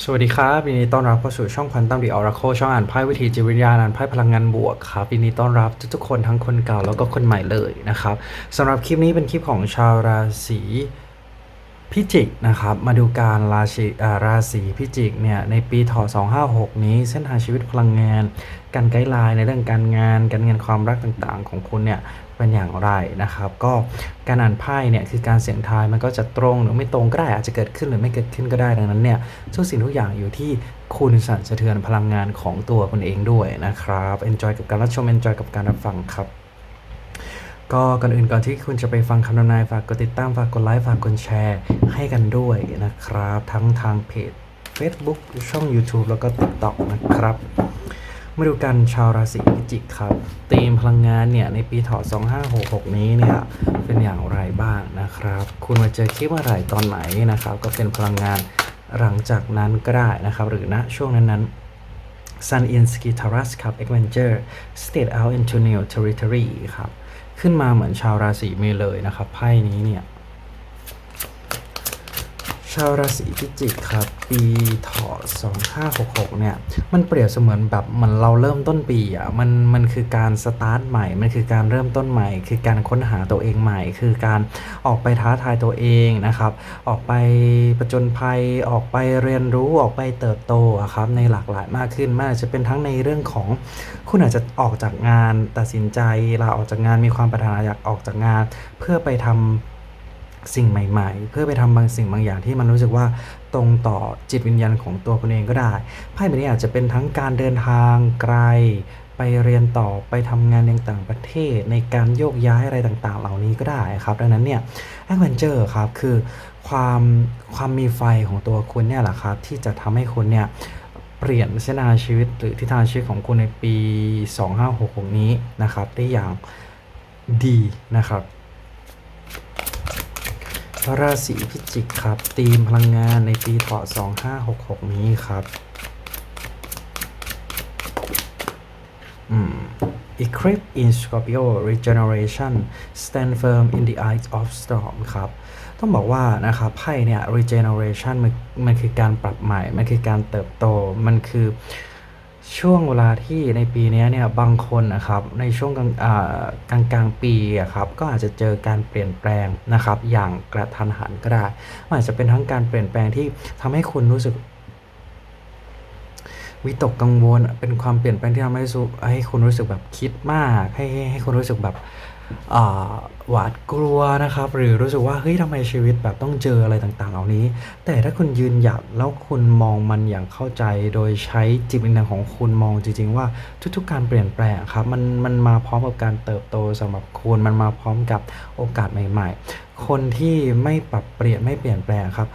สวัสดีครับยินดีต้อนรับเข้าสู่ช่องพันตั้มดีออราโคช่องอ่านไพ่วิธีจิตวิทยาอ่านไพ่พลังงานบวกครับยินดีต้อนรับทุกๆคนทั้งคนเก่าแล้วก็คนใหม่เลยนะครับสำหรับคลิปนี้เป็นคลิปของชาวราศีพิจิกนะครับมาดูการราศีราศีพิจิกเนี่ยในปีถอ256 นี้เส้นทางชีวิตพลังงาน การไกด์ไลน์ในเรื่องการงาน การเงินความรักต่างๆ ของคุณเนี่ย เป็นอย่างไรนะครับ ก็การอ่านไพ่เนี่ยคือการเสี่ยงทายมันก็จะตรงหรือไม่ตรงก็ได้อาจจะเกิดขึ้นหรือไม่เกิดขึ้นก็ได้ดังนั้นเนี่ยทุกสิ่งทุกอย่างอยู่ที่คุณสั่นสะเทือนพลังงานของตัวคุณเองด้วยนะครับ enjoy กับการรับชม enjoy กับการรับฟังครับก็ก่อนอื่นก่อนที่คุณจะไปฟังคำทำนายฝากกดติดตามฝากกดไลค์ฝากกดแชร์ให้กันด้วยนะครับ ทั้งทางเพจ Facebook ช่อง YouTube แล้วก็ TikTok นะครับ มาดูกันชาวราศีพิจิกครับธีมพลังงานเนี่ยในปีถาะ2566 นี้เนี่ยเป็นอย่างไรบ้างนะครับ คุณมาเจอคลิปเมื่อไหร่ตอนไหนนะครับ ก็เป็นพลังงานหลังจากนั้นก็ได้นะครับ หรือณช่วงนั้นๆ Sun in Ski Taras ครับ Adventure State out into new territory ครับ ขึ้นมาเหมือนชาวราศีเมษเลยนะครับ ไพ่นี้เนี่ย ชาวราศีพิจิกครับ ปีเถาะ2566 เนี่ย มันเปรียบเสมือนแบบเหมือนเราเริ่มต้นปีอะมันมันคือการสตาร์ทใหม่ มันคือการเริ่มต้นใหม่ คือการค้นหาตัวเองใหม่ คือการออกไปท้าทายตัวเองนะครับ ออกไปประจนภัยออกไปเรียนรู้ออกไปเติบโตครับในหลากหลายมากขึ้นมันอาจจะเป็นทั้งในเรื่องของคุณอาจจะออกจากงานตัดสินใจลาออกจากงานมีความปรารถนาอยากออกจากงาน เพื่อไปทำ สิ่งใหม่ ๆ เพื่อไปทำบางสิ่งบางอย่างที่มันรู้สึกว่าตรงต่อจิตวิญญาณของตัวคุณเองก็ได้ไพ่ใบนี้อาจจะเป็นทั้งการเดินทางไกล ไปเรียนต่อไปทำงานในต่างประเทศ ในการโยกย้ายอะไรต่างๆ เหล่านี้ก็ได้ครับ ดังนั้นเนี่ยแอดเวนเจอร์ครับคือความความมีไฟของตัวคุณเนี่ยแหละครับ ที่จะทำให้คุณเนี่ยเปลี่ยนเส้นทางชีวิตหรือทิศทางชีวิตของคุณในปี 2566 นี้นะครับได้อย่างดีนะครับ ราศีพิจิกครับธีมพลังงานในปีเถาะ2566 นี้ครับอืม Eclipse in Scorpio Regeneration Stand firm in the eyes of storm ครับ ต้องบอกว่านะครับไพ่เนี่ย regeneration มันมันคือการปรับใหม่ มันคือการเติบโต มันคือ ช่วงเวลาที่ในปีนี้เนี่ยบางคนนะครับในช่วงกลางกลางกลางปีอะครับก็อาจจะเจอการเปลี่ยนแปลงนะครับ อย่างกระทันหันก็ได้อาจจะเป็นทั้งการเปลี่ยนแปลงที่ทำให้คุณรู้สึกวิตกกังวลเป็นความเปลี่ยนแปลงที่ทำให้ให้คุณรู้สึกแบบคิดมาก ให้ให้คุณรู้สึกแบบ หวาดกลัวนะครับ หรือรู้สึกว่าเฮ้ยทำไมชีวิตแบบต้องเจออะไรต่างๆ เหล่านี้ แต่ถ้าคุณยืนหยัดแล้วคุณมองมันอย่างเข้าใจ โดยใช้จิตวิญญาณของคุณมองจริง ๆ ว่าทุกๆ การเปลี่ยนแปลงครับมันมันมาพร้อมกับการเติบโตสำหรับคุณมันมาพร้อมกับโอกาสใหม่ ๆ คนที่ไม่ปรับเปลี่ยนไม่เปลี่ยนแปลงครับ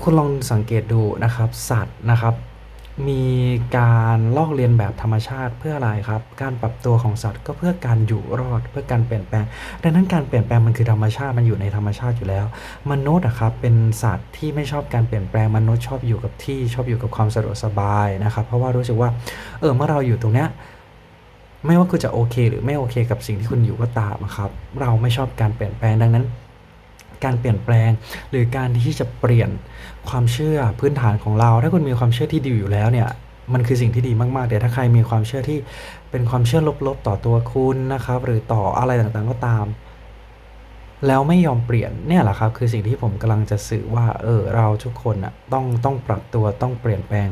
คุณลองสังเกตดูนะครับ สัตว์นะครับ มีการลอกเลียนแบบธรรมชาติเพื่ออะไรครับ การปรับตัวของสัตว์ก็เพื่อการอยู่รอดเพื่อการเปลี่ยนแปลง ดังนั้นการเปลี่ยนแปลงมันคือธรรมชาติมันอยู่ในธรรมชาติอยู่แล้ว มนุษย์อะครับเป็นสัตว์ที่ไม่ชอบการเปลี่ยนแปลงมนุษย์ชอบอยู่กับที่ชอบอยู่กับความสะดวกสบายนะครับ เพราะว่ารู้สึกว่าเออเมื่อเราอยู่ตรงเนี้ยไม่ว่าคุณจะโอเค หรือไม่โอเค กับสิ่งที่คุณอยู่ก็ตามครับ เราไม่ชอบการเปลี่ยนแปลงดังนั้น การเปลี่ยนแปลง หรือการที่จะเปลี่ยนความเชื่อพื้นฐานของเรา ถ้าคุณมีความเชื่อที่ดีอยู่แล้วเนี่ยมันคือสิ่งที่ดีมากๆ แต่ถ้าใครมีความเชื่อที่เป็นความเชื่อลบๆ ต่อตัวคุณนะครับ หรือต่ออะไรต่างๆก็ตาม แล้วไม่ยอมเปลี่ยนเนี่ยแหละครับ คือสิ่งที่ผมกำลังจะสื่อว่า เออเราทุกคนอะต้องต้องปรับตัวต้องเปลี่ยนแปลง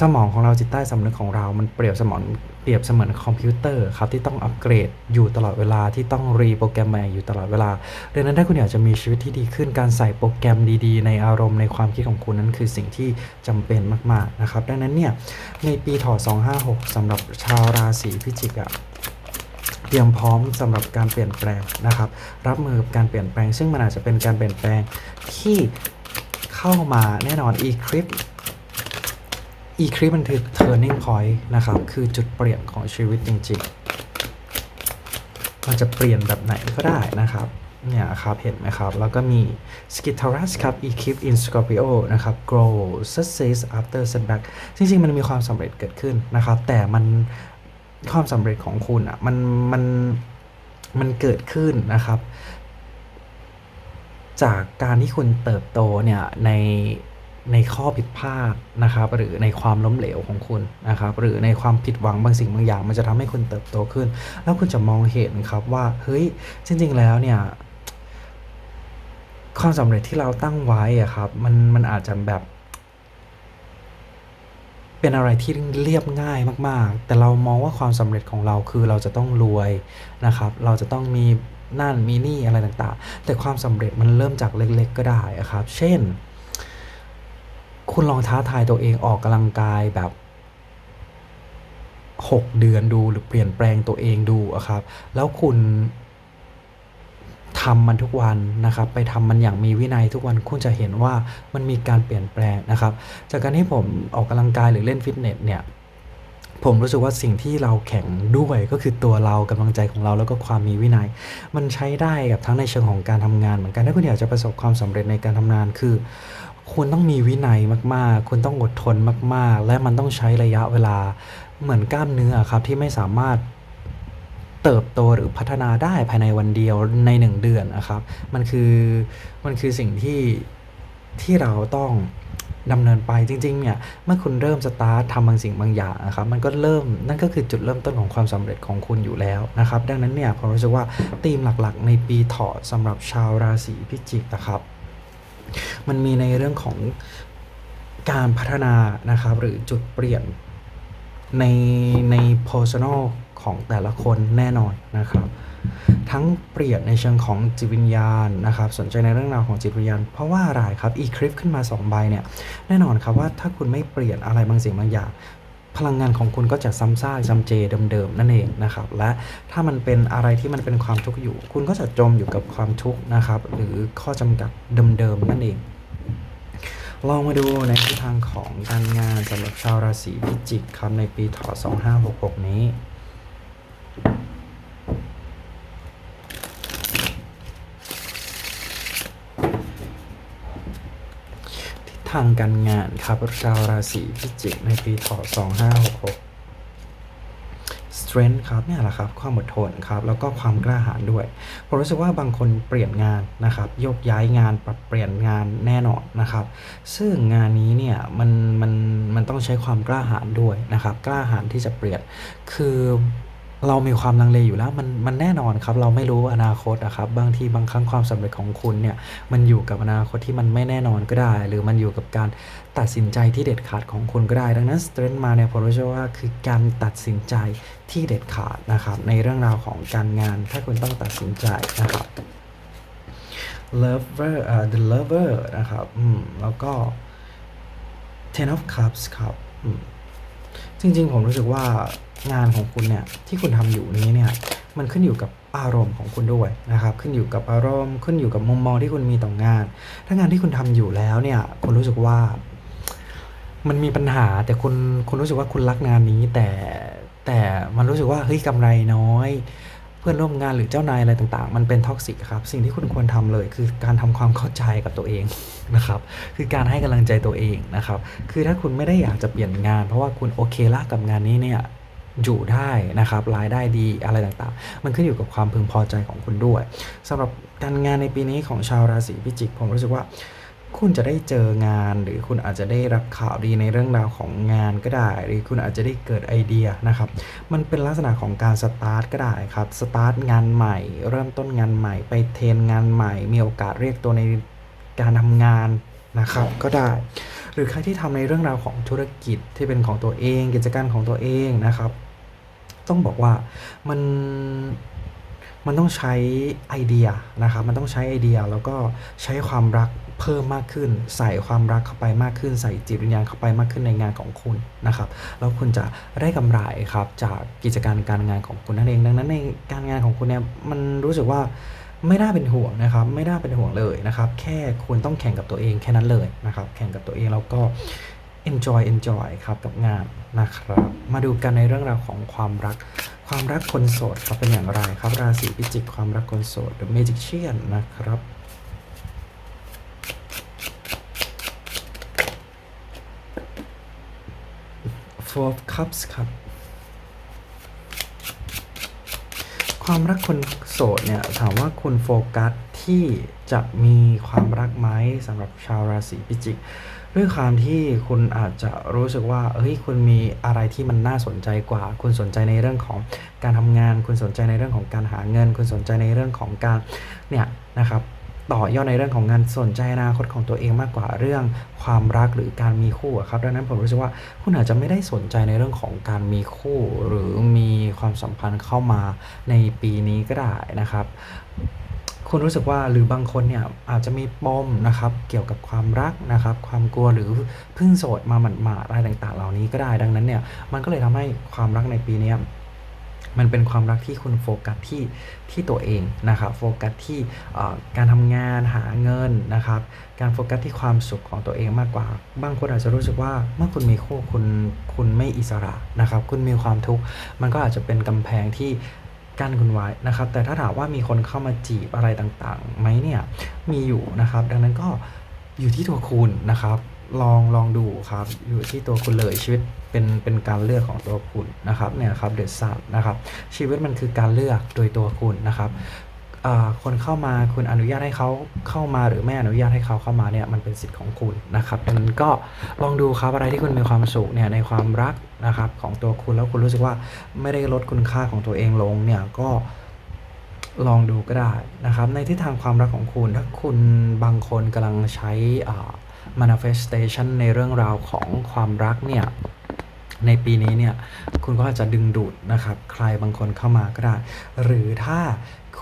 สมองของเราจิตใต้สำนึกของเรา มันเปรียบเสมือนเปรียบเสมือนคอมพิวเตอร์ครับที่ต้องอัปเกรดอยู่ตลอดเวลาที่ต้องรีโปรแกรมใหม่อยู่ตลอดเวลาดังนั้นถ้าคุณอยากจะมีชีวิตที่ดีขึ้นการใส่โปรแกรมดีๆ ในอารมณ์ในความคิดของคุณนั้นคือสิ่งที่จำเป็นมากๆนะครับดังนั้นเนี่ยในปีถอ256สำหรับชาวราศีพิจิกอะเตรียมพร้อมสำหรับการเปลี่ยนแปลงนะครับ รับมือกับการเปลี่ยนแปลง ซึ่งมันอาจจะเป็นการเปลี่ยนแปลงที่เข้ามาแน่นอนอีคลิป e-clip e-clip มันคือ turning point นะครับ คือจุดเปลี่ยนของชีวิตจริงๆ มันจะเปลี่ยนแบบไหนก็ได้นะครับ เนี่ยครับ เห็นไหมครับ แล้วก็มี s k i t a r u s ครับ e-clip in Scorpio นะครับ grow success after setback จริงๆ มันมีความสำเร็จเกิดขึ้นนะครับ แต่มันความสำเร็จของคุณอะ มัน มัน มันเกิดขึ้นนะครับ จากการที่คุณเติบโตเนี่ยใน ในข้อผิดพลาดนะครับหรือในความล้มเหลวของคุณนะครับหรือในความผิดหวังบางสิ่งบางอย่าง มันจะทำให้คุณเติบโตขึ้น แล้วคุณจะมองเห็นครับว่าเฮ้ยจริง ๆ แล้วเนี่ยความสำเร็จที่เราตั้งไว้อะครับมันมันอาจจะแบบ เป็นอะไรที่เรียบง่ายมาก ๆ แต่เรามองว่าความสำเร็จของเราคือเราจะต้องรวยนะครับ เราจะต้องมีนั่นมีนี่อะไรต่างๆ แต่ความสำเร็จมันเริ่มจากเล็ก ๆ ก็ได้อะครับ เช่น คุณลองท้าทายตัวเองออกกำลังกายแบบ6เดือนดูหรือเปลี่ยนแปลงตัวเองดูอะครับ แล้วคุณทำมันทุกวันนะครับ ไปทำมันอย่างมีวินัยทุกวันคุณจะเห็นว่ามันมีการเปลี่ยนแปลงนะครับ จากการที่ผมออกกำลังกายหรือเล่นฟิตเนสเนี่ยผมรู้สึกว่าสิ่งที่เราแข็งด้วยก็คือตัวเรากำลังใจของเราแล้วก็ความมีวินัย มันใช้ได้กับทั้งในเชิงของการทำงานเหมือนกันถ้าคุณอยากจะประสบความสำเร็จในการทำงานคือ คุณต้องมีวินัยมาก ๆ คุณต้องอดทนมาก ๆ และมันต้องใช้ระยะเวลาเหมือนกล้ามเนื้อครับที่ไม่สามารถเติบโตหรือพัฒนาได้ภายในวันเดียวใน1เดือนนะครับ มันคือมันคือสิ่งที่ที่เราต้องดำเนินไปจริงๆเนี่ยเมื่อคุณเริ่มสตาร์ททำบางสิ่งบางอย่างนะครับมันก็เริ่มนั่นก็คือจุดเริ่มต้นของความสำเร็จของคุณอยู่แล้วนะครับ ดังนั้นเนี่ยผมรู้สึกว่าธีมหลักๆ ในปีเถาะสำหรับชาวราศีพิจิกนะครับ มันมีในเรื่องของการพัฒนานะครับ หรือจุดเปลี่ยนในใน personal ของแต่ละคนแน่นอนนะครับ ทั้งเปลี่ยนในเชิงของจิตวิญญาณนะครับ สนใจในเรื่องราวของจิตวิญญาณ เพราะว่าอะไรครับอีคลิปขึ้นมา2ใบเนี่ยแน่นอนครับว่าถ้าคุณไม่เปลี่ยนอะไรบางสิ่งบางอย่าง พลังงานของคุณก็จะซ้ำซากจำเจเดิมๆนั่นเองนะครับ และถ้ามันเป็นอะไรที่มันเป็นความทุกข์อยู่ คุณก็จะจมอยู่กับความทุกข์นะครับ หรือข้อจำกัดเดิมๆนั่นเอง ลองมาดูในทิศทางของการงานสำหรับชาวราศีพิจิกครับในปีถอ2566 นี้ ทิศทางการงานครับชาวราศีพิจิกในปีถอ2566 strength ครับเนี่ยแหละครับความอดทนครับแล้วก็ความกล้าหาญด้วยผมรู้สึกว่าบางคนเปลี่ยนงานนะครับโยกย้ายงานปรับเปลี่ยนงานแน่นอนนะครับ ซึ่งงานนี้เนี่ยมันมันมันต้องใช้ความกล้าหาญด้วยนะครับ กล้าหาญที่จะเปลี่ยนคือ เรามีความลังเลอยู่แล้วมันมันแน่นอนครับ เราไม่รู้อนาคตนะครับบางทีบางครั้งความสำเร็จของคุณเนี่ยมันอยู่กับอนาคตที่มันไม่แน่นอนก็ได้ หรือมันอยู่กับการตัดสินใจที่เด็ดขาดของคุณก็ได้ ดังนั้น strength มาเนี่ยผมรู้สึกว่าคือการตัดสินใจที่เด็ดขาดนะครับ ในเรื่องราวของการงาน ถ้าคุณต้องตัดสินใจนะครับ lover อ่า the lover นะครับอืมแล้วก็ ten of cups ครับอืม จริงๆ ผมรู้สึกว่างานของคุณเนี่ยที่คุณทำอยู่นี้เนี่ยมันขึ้นอยู่กับอารมณ์ของคุณด้วยนะครับ ขึ้นอยู่กับอารมณ์ ขึ้นอยู่กับมุมมองที่คุณมีต่องาน ถ้างานที่คุณทำอยู่แล้วเนี่ยคุณรู้สึกว่า มันมีปัญหาแต่คุณคุณรู้สึกว่าคุณรักงานนี้แต่แต่มันรู้สึกว่าเฮ้ยกำไรน้อย พื่อนร่วมงานหรือเจ้านายอะไรต่างๆ มันเป็นท็อกซิกครับ สิ่งที่คุณควรทำเลย คือการทำความเข้าใจกับตัวเองนะครับ คือการให้กำลังใจตัวเองนะครับ คือถ้าคุณไม่ได้อยากจะเปลี่ยนงาน เพราะว่าคุณโอเคละกับงานนี้เนี่ยอยู่ได้นะครับรายได้ดีอะไรต่างๆ มันขึ้นอยู่กับความพึงพอใจของคุณด้วยสำหรับการงานในปีนี้ของชาวราศีพิจิก ผมรู้สึกว่า คุณจะได้เจองานหรือคุณอาจจะได้รับข่าวดีในเรื่องราวของงานก็ได้ หรือคุณอาจจะได้เกิดไอเดียนะครับ มันเป็นลักษณะของการสตาร์ทก็ได้ครับสตาร์ทงานใหม่ เริ่มต้นงานใหม่ ไปเทรนงานใหม่ มีโอกาสเรียกตัวในการทำงานนะครับก็ได้ หรือใครที่ทำในเรื่องราวของธุรกิจที่เป็นของตัวเอง กิจการของตัวเองนะครับ ต้องบอกว่ามัน มันต้องใช้ไอเดียนะครับ มันต้องใช้ไอเดียแล้วก็ใช้ความรักเพิ่มมากขึ้น ใส่ความรักเข้าไปมากขึ้น ใส่จิตวิญญาณเข้าไปมากขึ้นในงานของคุณนะครับ แล้วคุณจะได้กำไรครับจากกิจการการงานของคุณนั่นเอง ดังนั้นในการงานของคุณเนี่ยมันรู้สึกว่าไม่น่าเป็นห่วงนะครับ ไม่น่าเป็นห่วงเลยนะครับ แค่คุณต้องแข่งกับตัวเองแค่นั้นเลยนะครับ แข่งกับตัวเองแล้วก็ enjoy enjoy ครับกับงานนะครับ มาดูกันในเรื่องราวของความรัก ความรักคนโสดครับเป็นอย่างไรครับ ราศีพิจิกความรักคนโสด The Magician นะครับ Four of Cups ครับ ความรักคนโสดเนี่ย ถามว่าคุณโฟกัสที่จะมีความรักไหมสำหรับชาวราศีพิจิก ด้วยความที่คุณอาจจะรู้สึกว่าเฮ้ยคุณมีอะไรที่มันน่าสนใจกว่า คุณสนใจในเรื่องของการทำงาน คุณสนใจในเรื่องของการหาเงิน คุณสนใจในเรื่องของการเนี่ยนะครับต่อยอดในเรื่องของงานสนใจอนาคตของตัวเองมากกว่าเรื่องความรักหรือการมีคู่ครับดังนั้นผมรู้สึกว่าคุณอาจจะไม่ได้สนใจในเรื่องของการมีคู่ หรือมีความสัมพันธ์เข้ามาในปีนี้ก็ได้นะครับ คุณรู้สึกว่าหรือบางคนเนี่ยอาจจะมีปมนะครับเกี่ยวกับความรักนะครับ ความกลัวหรือเพิ่งโสดมาหมาดๆอะไรต่างๆ เหล่านี้ก็ได้ดังนั้นเนี่ยมันก็เลยทำให้ความรักในปีนี้มันเป็นความรักที่คุณโฟกัสที่ที่ตัวเองนะครับ โฟกัสที่การทำงานหาเงินนะครับ การโฟกัสที่ความสุขของตัวเองมากกว่า บางคนอาจจะรู้สึกว่าเมื่อคุณมีคู่คุณคุณไม่อิสระนะครับ คุณมีความทุกข์มันก็อาจจะเป็นกำแพงที่ กั้นคุณไว้นะครับ แต่ถ้าถามว่ามีคนเข้ามาจีบอะไรต่างๆไหมเนี่ยมีอยู่นะครับ ดังนั้นก็อยู่ที่ตัวคุณนะครับลองลองดูครับ อยู่ที่ตัวคุณเลยชีวิตเป็นเป็นการเลือกของตัวคุณนะครับเนี่ยครับเดอะซันนะครับชีวิตมันคือการเลือกโดยตัวคุณนะครับ คนเข้ามาคุณอนุญาตให้เขาเข้ามาหรือไม่อนุญาตให้เขาเข้ามาเนี่ยมันเป็นสิทธิ์ของคุณนะครับดังนั้นก็ลองดูครับอะไรที่คุณมีความสุขเนี่ยในความรักนะครับของตัวคุณแล้วคุณรู้สึกว่าไม่ได้ลดคุณค่าของตัวเองลงเนี่ยก็ลองดูก็ได้นะครับ ในทิศทางความรักของคุณถ้าคุณบางคนกำลังใช้ manifestation ในเรื่องราวของความรักเนี่ยในปีนี้เนี่ยคุณก็อาจจะดึงดูดนะครับ ใครบางคนเข้ามาก็ได้ หรือถ้า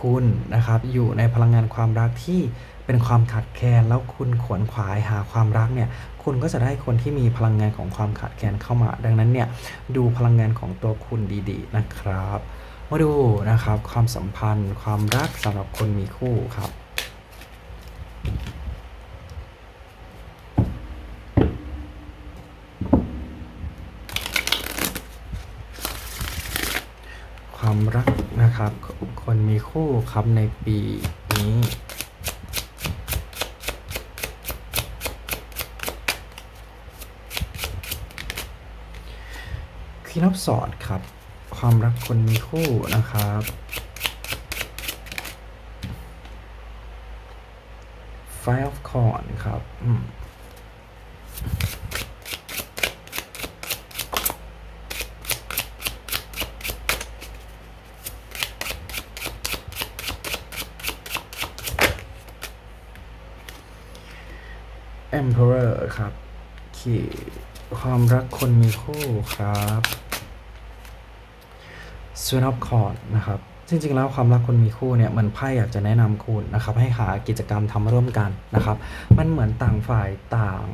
คุณนะครับอยู่ในพลังงานความรักที่เป็นความขาดแคลนแล้วคุณขวนขวายหาความรักเนี่ยคุณก็จะได้คนที่มีพลังงานของความขาดแคลนเข้ามา ดังนั้นเนี่ยดูพลังงานของตัวคุณดีๆนะครับมาดูนะครับความสัมพันธ์ ความรักสำหรับคนมีคู่ครับความรักนะครับ มีคู่ครับในปีนี้ คีนอฟสอดครับ ความรักคนมีคู่นะครับ Five of c o r n ครับขี่ ความรักคนมีคู่ครับ s w i n of c o r n นะครับ จริง ๆ แล้วความรักคนมีคู่เนี่ยเหมือนไพ่อยากจะแนะนำคุณนะครับ ให้หากิจกรรมทำร่วมกันนะครับ มันเหมือนต่างฝ่ายต่าง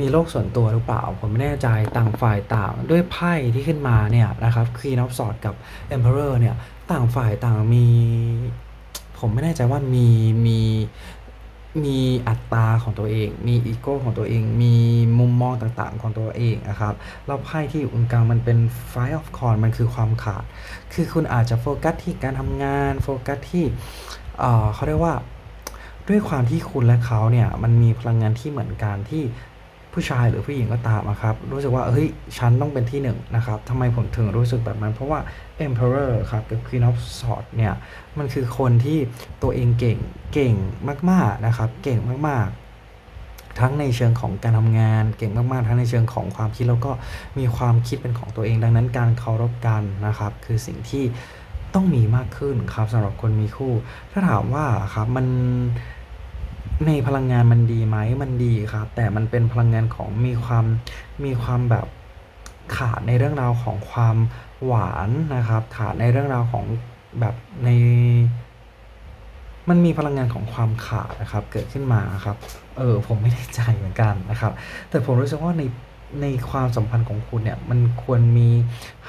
มีโลกส่วนตัวหรือเปล่า ผมไม่แน่ใจต่างฝ่ายต่างด้วยไพ่ที่ขึ้นมาเนี่ยนะครับ Queen of Swords กับ Emperor เนี่ยต่างฝ่ายต่างมี ผมไม่แน่ใจว่ามีมี มีอัตราของตัวเอง มีอีโก้ของตัวเอง มีมุมมองต่างๆของตัวเองนะครับแล้วไพ่ที่อยู่ตรงกลางมันเป็น Five of c o r n มันคือความขาด คือคุณอาจจะโฟกัสที่การทำงาน โฟกัสที่เเขาเรียกว่า ด้วยความที่คุณและเขาเนี่ย มันมีพลังงานที่เหมือนกันที่ ผู้ชายหรือผู้หญิงก็ตามอะครับรู้สึกว่าเฮ้ยฉันต้องเป็นที่หนึ่งนะครับทำไมผมถึงรู้สึกแบบนั้น เพราะว่า Emperor ครับกับ Queen of Swords เนี่ยมันคือคนที่ตัวเองเก่งเก่งมากๆนะครับเก่งมากๆทั้งในเชิงของการทำงานเก่งมาก ๆ ทั้งในเชิงของความคิดแล้วก็มีความคิดเป็นของตัวเองดังนั้นการเคารพกันนะครับ คือสิ่งที่ต้องมีมากขึ้นครับสำหรับคนมีคู่ ถ้าถามว่าครับมัน ในพลังงานมันดีไหมมันดีครับ แต่มันเป็นพลังงานของมีความมีความแบบขาดในเรื่องราวของความหวานนะครับ ขาดในเรื่องราวของแบบใน มันมีพลังงานของความขาดนะครับ เกิดขึ้นมาครับ เออผมไม่ได้ใจเหมือนกันนะครับ แต่ผมรู้สึกว่าใน ในความสัมพันธ์ของคุณเนี่ยมันควรมี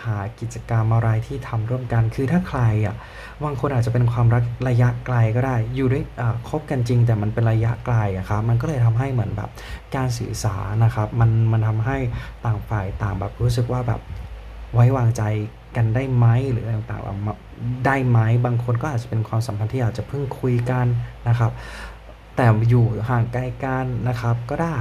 หากิจกรรมอะไรที่ทำร่วมกัน คือถ้าใครอะบางคนอาจจะเป็นความรักระยะไกลก็ได้ อยู่ด้วยคบกันจริง แต่มันเป็นระยะไกลอะครับมันก็เลยทำให้เหมือนแบบการสื่อสารนะครับ มันมันทำให้ต่างฝ่ายต่างแบบรู้สึกว่าแบบไว้วางใจกันได้ไหมหรืออะไรต่างๆได้ไหมบางคนก็อาจจะเป็นความสัมพันธ์ที่อาจจะเพิ่งคุยกันนะครับ แต่อยู่ห่างไกลกันนะครับก็ได้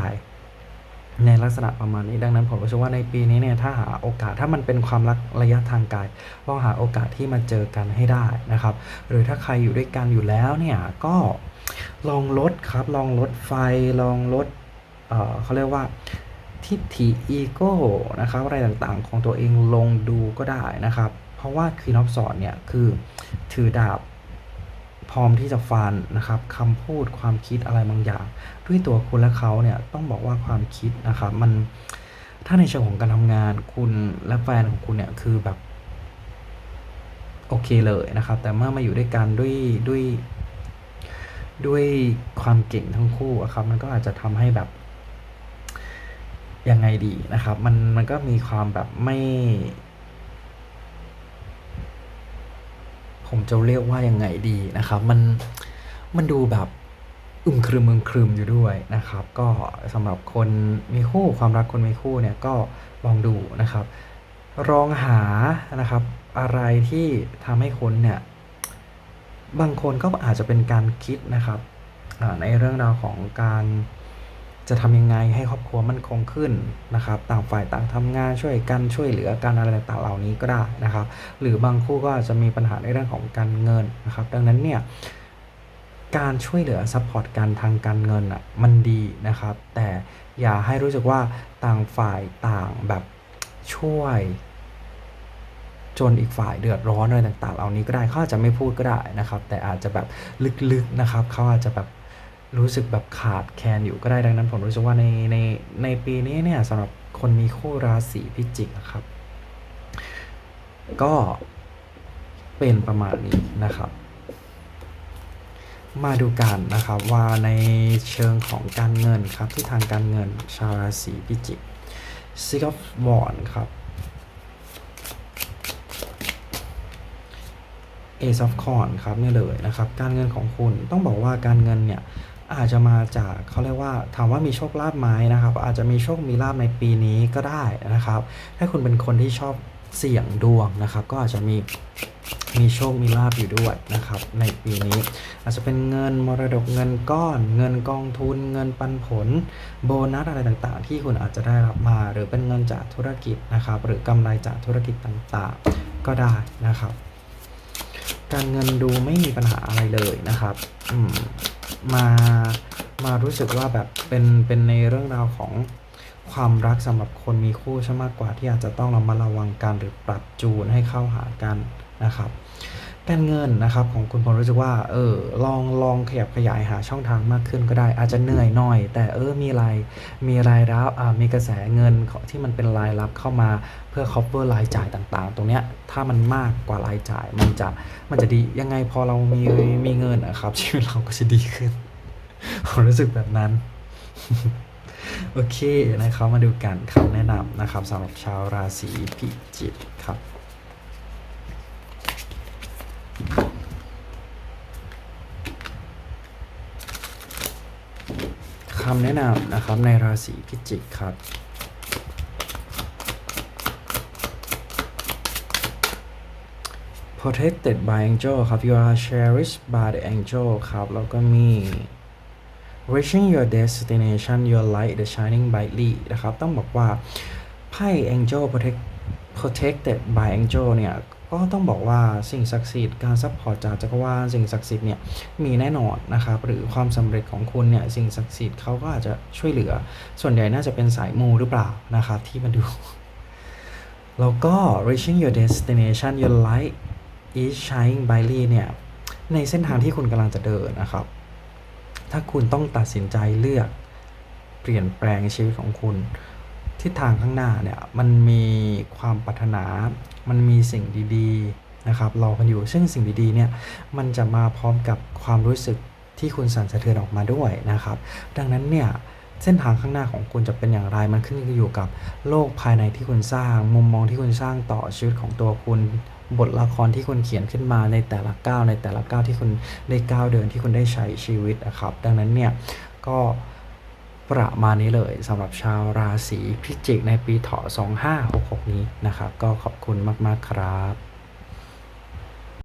ในลักษณะประมาณนี้ดังนั้นผมรู้สึกว่าในปีนี้เนี่ยถ้าหาโอกาสถ้ามันเป็นความรักระยะทางไกลลองหาโอกาสที่มาเจอกันให้ได้นะครับ หรือถ้าใครอยู่ด้วยกันอยู่แล้วเนี่ยก็ลองลดครับ ลองลดไฟลองลดเเขาเรียกว่าทิฏฐิอีโก้นะครับอะไรต่างๆ ของตัวเองลงดูก็ได้นะครับ เพราะว่าคีนออฟสอนเนี่ยคือถือดาบ พร้อมที่จะฟันนะครับคำพูดความคิดอะไรบางอย่าง ด้วยตัวคุณและเขาเนี่ยต้องบอกว่าความคิดนะครับมันถ้าในเชิงของการทำงานคุณและแฟนของคุณเนี่ยคือแบบโอเคเลยนะครับ แต่เมื่อมาอยู่ด้วยกันด้วยด้วยด้วยความเก่งทั้งคู่อะครับมันก็อาจจะทำให้แบบยังไงดีนะครับ มันมันก็มีความแบบไม่ ผมจะเรียกว่ายังไงดีนะครับ มันมันดูแบบอึมครึมอึมครึมอยู่ด้วยนะครับ ก็สำหรับคนมีคู่ความรักคนมีคู่เนี่ยก็ลองดูนะครับลองหานะครับ อะไรที่ทำให้คนเนี่ยบางคนก็อาจจะเป็นการคิดนะครับในเรื่องราวของการ จะทำยังไงให้ครอบครัวมั่นคงขึ้นนะครับ ต่างฝ่ายต่างทำงานช่วยกันช่วยเหลือกันอะไรต่างๆเหล่านี้ก็ได้นะครับ หรือบางคู่ก็อาจจะมีปัญหาในเรื่องของการเงินนะครับ ดังนั้นเนี่ยการช่วยเหลือซัพพอร์ตกันทางการเงินอะมันดีนะครับ แต่อย่าให้รู้สึกว่าต่างฝ่ายต่างแบบช่วย จนอีกฝ่ายเดือดร้อนอะไรต่างๆ เหล่านี้ก็ได้เขาอาจจะไม่พูดก็ได้นะครับ แต่อาจจะแบบลึกๆนะครับเขาอาจจะแบบ รู้สึกแบบขาดแคลนอยู่ก็ได้ดังนั้นผมรู้สึกว่าในในในปีนี้เนี่ยสำหรับคนมีคู่ราศีพิจิกนะครับ ก็เป็นประมาณนี้นะครับ มาดูกันนะครับว่าในเชิงของการเงินครับที่ทางการเงินชาวราศีพิจิก Six of Wands ครับ Ace of Coins ครับนี่เลยนะครับ การเงินของคุณต้องบอกว่าการเงินเนี่ย อาจจะมาจากเขาเรียกว่าถามว่ามีโชคลาภไหมนะครับ อาจจะมีโชคมีลาภในปีนี้ก็ได้นะครับ ถ้าคุณเป็นคนที่ชอบเสี่ยงดวงนะครับ ก็อาจจะมีมีโชคมีลาภอยู่ด้วยนะครับ ในปีนี้ อาจจะเป็นเงินมรดกเงินก้อน เงินกองทุน เงินปันผล โบนัสอะไรต่างๆ ที่คุณอาจจะได้รับมา หรือเป็นเงินจากธุรกิจนะครับ หรือกำไรจากธุรกิจต่างๆ ก็ได้นะครับ การเงินดูไม่มีปัญหาอะไรเลยนะครับอืมมามารู้สึกว่าแบบเป็นเป็นในเรื่องราวของความรักสำหรับคนมีคู่ใช่มากกว่าที่อาจจะต้องระมัดระวังกันหรือปรับจูนให้เข้าหากันนะครับ การเงินนะครับของคุณผมรู้สึกว่าเออลองลองขยับขยายหาช่องทางมากขึ้นก็ได้ อาจจะเหนื่อยหน่อย แต่เออมีรายมีรายรับอ่ามีกระแสเงินที่มันเป็นรายรับเข้ามาเพื่อ cover รายจ่ายต่างๆ ตรงเนี้ยถ้ามันมากกว่ารายจ่ายมันจะมันจะดียังไงพอเรามีมีเงินนะครับชีวิตเราก็จะดีขึ้นผมรู้สึกแบบนั้นโอเคนะครับมาดูกันคำแนะนำนะครับสำหรับชาวราศีพิจิกครับ คำแนะนำนะครับในราศีพิจิกครับ protected by angel ครับ you are cherished by the angel ครับ แล้วก็มี reaching your destination your light the shining brightly นะครับ ต้องบอกว่าไพ่ angel protect protected by angel เนี่ย ก็ต้องบอกว่าสิ่งศักดิ์สิทธิ์การซัพพอร์ตจากจักรวาลสิ่งศักดิ์สิทธิ์เนี่ยมีแน่นอนนะครับหรือความสำเร็จของคุณเนี่ยสิ่งศักดิ์สิทธิ์เขาก็อาจจะช่วยเหลือ ส่วนใหญ่น่าจะเป็นสายมูหรือเปล่านะครับที่มาดูแล้วก็ reaching your destination your light is shining brightly เนี่ยในเส้นทางที่คุณกำลังจะเดินนะครับ ถ้าคุณต้องตัดสินใจเลือกเปลี่ยนแปลงชีวิตของคุณ ทิศทางข้างหน้าเนี่ยมันมีความปรารถนา มันมีสิ่งดีๆนะครับรอกันอยู่ ซึ่งสิ่งดีๆเนี่ยมันจะมาพร้อมกับความรู้สึกที่คุณสั่นสะเทือนออกมาด้วยนะครับ ดังนั้นเนี่ยเส้นทางข้างหน้าของคุณจะเป็นอย่างไรมันขึ้นอยู่กับโลกภายในที่คุณสร้าง มุมมองที่คุณสร้างต่อชีวิตของตัวคุณ บทละครที่คุณเขียนขึ้นมาในแต่ละก้าวในแต่ละก้าวที่คุณได้ก้าวเดินที่คุณได้ใช้ชีวิตนะครับ ดังนั้นเนี่ยก็ ประมาณนี้เลยสำหรับชาวราศีพิจิกในปีเถาะ2566 นี้นะครับ ก็ขอบคุณมาก ๆ ครับ